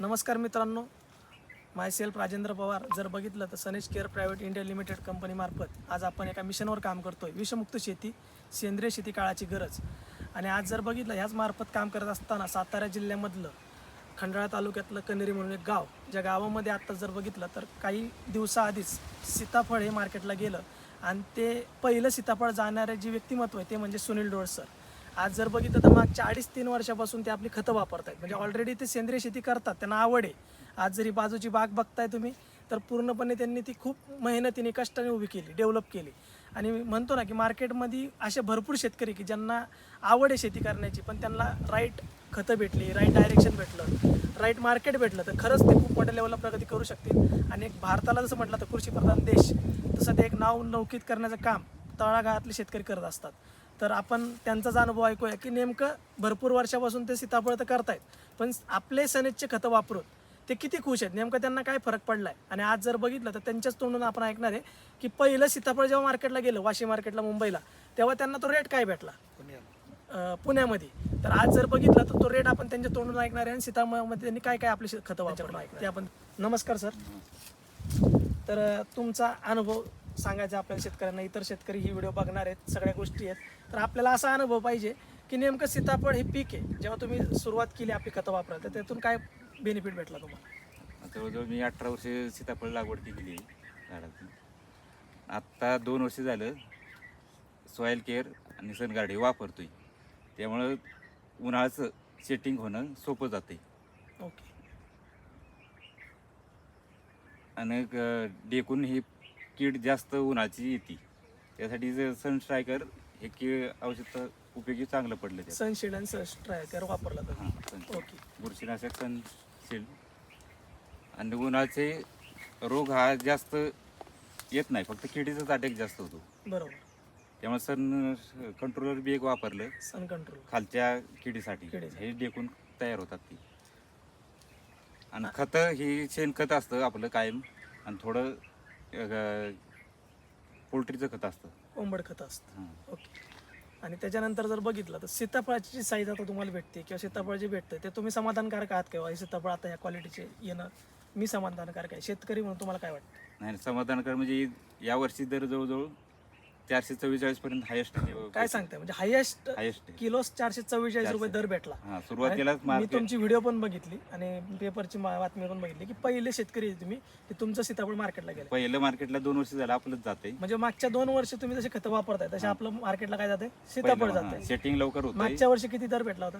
नमस्कार मित्रांनो. My self Rajendra Pawar. जर बघितलं तर Sanesh care private India limited कंपनीमार्फत आज आपण एका मिशनवर काम करतो आहे विषमुक्त शेती सेंद्रिय शेती काळाची गरज. आणि आज जर बघितलं ह्याच मार्फत काम करत असताना सातारा जिल्ह्यामधलं खंडाळा तालुक्यातलं कनेरी म्हणून एक गाव ज्या गावामध्ये आत्ता जर बघितलं तर काही दिवसाआधीच सीताफळ हे मार्केटला गेलं. आणि ते पहिलं सीताफळ जाणारे जे व्यक्तिमत्व आहे ते म्हणजे सुनील डोळ सर आज जर बघितलं तर मागच्या अडीच तीन वर्षापासून ते आपली खतं वापरत आहेत म्हणजे ऑलरेडी ते सेंद्रिय शेती करतात त्यांना आवड आहे. आज जरी बाजूची बाग बघताय तुम्ही तर पूर्णपणे त्यांनी ती खूप मेहनतीने कष्टाने उभी केली डेव्हलप केली. आणि म्हणतो ना की मार्केटमध्ये असे भरपूर शेतकरी की ज्यांना आवड आहे शेती करण्याची पण त्यांना राईट खतं भेटली राईट डायरेक्शन भेटलं राईट मार्केट भेटलं तर खरंच ते खूप मोठ्या लेवलला प्रगती करू शकतील. आणि एक भारताला जसं म्हटलं तर कृषीप्रधान देश तसं ते एक नाव लौकित करण्याचं काम तळागाळातले शेतकरी करत असतात. तर आपण त्यांचाच अनुभव ऐकूया की नेमकं भरपूर वर्षापासून ते सीताफळ तर करतायत पण आपले सनेजचे खतं वापरून ते किती खुश आहेत? नेमकं त्यांना काय फरक पडलाय? आणि आज जर बघितलं तर त्यांच्याच तोंडून आपण ऐकणार आहे की पहिलं सीताफळ जेव्हा मार्केटला गेलं वाशी मार्केटला मुंबईला तेव्हा त्यांना तो रेट काय भेटला? पुण्यामध्ये. तर आज जर बघितलं तर तो रेट आपण त्यांच्या तोंडून ऐकणार आहे आणि सीताफळमध्ये त्यांनी काय काय आपले खतं ऐकणार ते आपण नमस्कार सर. तर तुमचा अनुभव सांगायचा आपल्या शेतकऱ्यांना. इतर शेतकरी ही व्हिडिओ बघणार आहेत सगळ्या गोष्टी आहेत. तर आपल्याला असा अनुभव पाहिजे की नेमकं सीताफळ हे पीक आहे. जेव्हा तुम्ही सुरुवात केली आपली खतं वापरायला तर त्यातून काय बेनिफिट भेटला तुम्हाला? जवळजवळ मी अठरा वर्ष सीताफळ लागवड केलेली आहे झाडाची आत्ता दोन वर्ष झालं सॉईल केअर आणि सनगार्ड हे वापरतोय. त्यामुळं उन्हाळ्याचं सेटिंग होणं सोपं जाते ओके आणि डेकून ही कीड जास्त उन्हाळ्याची येते. त्यासाठी जर सन स्ट्रायकर हे कीड औषध उपयोगी चांगलं पडलं सनशीड आणि सनस्ट्रायकर वापरला तर हां सन ओके बुरशीनाशक सनशील्ड आणि उन्हाळ्याचे रोग हा जास्त येत नाही फक्त किडीचाच अटॅक जास्त होतो. बरोबर. त्यामुळे सन कंट्रोलर बी एक वापरलं. सन कंट्रोल खालच्या किडीसाठी. किडीसाठी. हे डेकून तयार होतात ती. आणि खतं ही शेणखत असतं आपलं कायम. आणि थोडं पोल्ट्रीचं खत असतं. कोंबड खत असतं. हां. ओके. आणि त्याच्यानंतर जर बघितलं तर सीताफळाची जी साईज आता तुम्हाला भेटते किंवा सीताफळ जे भेटतं ते तुम्ही समाधानकारक आहात किंवा हे? सीताफळ आता या क्वालिटीचे येणं मी समाधानकारक आहे. शेतकरी म्हणून तुम्हाला काय वाटतं? नाही समाधानकर म्हणजे यावर्षी दर जवळजवळ चारशे चव्वेचाळीस पर्यंत हायेस्ट काय सांगताय? म्हणजे हायेस्ट हायेस्ट किलो चारशे चव्वेचाळीस रुपये दर भेटला. हा सुरुवातीलाच आणि मी मार्केट तुमची व्हिडिओ पण बघितली आणि पेपरची मा- बातमी पण बघितली की पहिले शेतकरी आहे तुम्ही ते तुमचं सीताफळ मार्केटला गेलं. पहिलं मार्केटला दोन वर्ष झालं आपलंच जाते म्हणजे मागच्या दोन वर्ष तुम्ही जसे खतं वापरताय तसे आपलं मार्केटला काय जाते सीताफळ जाते सेटिंग लवकर होतं मागच्या वर्षी किती दर भेटला होता?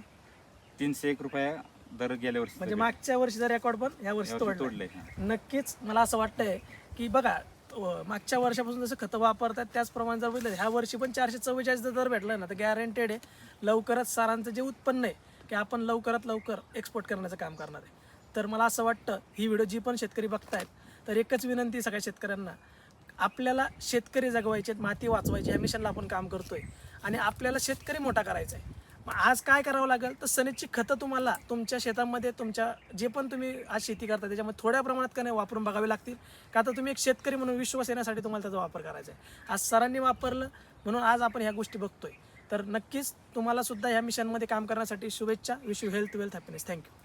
तीनशे एक रुपया दर गेल्या वर्षी म्हणजे मागच्या वर्षीचा रेकॉर्ड पण या वर्षी तोडला तोडलंय. नक्कीच मला असं वाटतंय की बघा मागच्या वर्षापासून जसं खतं वापरतात त्याचप्रमाणे जर बघितलं ह्या वर्षी पण चारशे चव्वेचाळीस दर भेटला ना तर गॅरंटेड आहे लवकरच सारांचं जे उत्पन्न आहे की आपण लवकरात लवकर एक्सपोर्ट करण्याचं काम करणार आहे. तर मला असं वाटतं ही व्हिडिओ जी पण शेतकरी बघतायत तर एकच विनंती सगळ्या शेतकऱ्यांना. आपल्याला शेतकरी जगवायचे आहेत, माती वाचवायची या मिशनला आपण काम करतोय. आणि आपल्याला शेतकरी मोठा करायचा आहे. मग आज काय करावं लागेल? तर सनेजची खतं तुम्हाला तुमच्या शेतामध्ये तुमच्या जे पण तुम्ही आज शेती करता त्याच्यामध्ये थोड्या प्रमाणात का नाही वापरून बघावे लागतील? का तर तुम्ही एक शेतकरी म्हणून विश्वास येण्यासाठी तुम्हाला त्याचा वापर करायचा आहे. आज सरांनी वापरलं म्हणून आज आपण ह्या गोष्टी बघतोय. तर नक्कीच तुम्हाला सुद्धा ह्या मिशनमध्ये काम करण्यासाठी शुभेच्छा. Wish you health wealth happiness thank you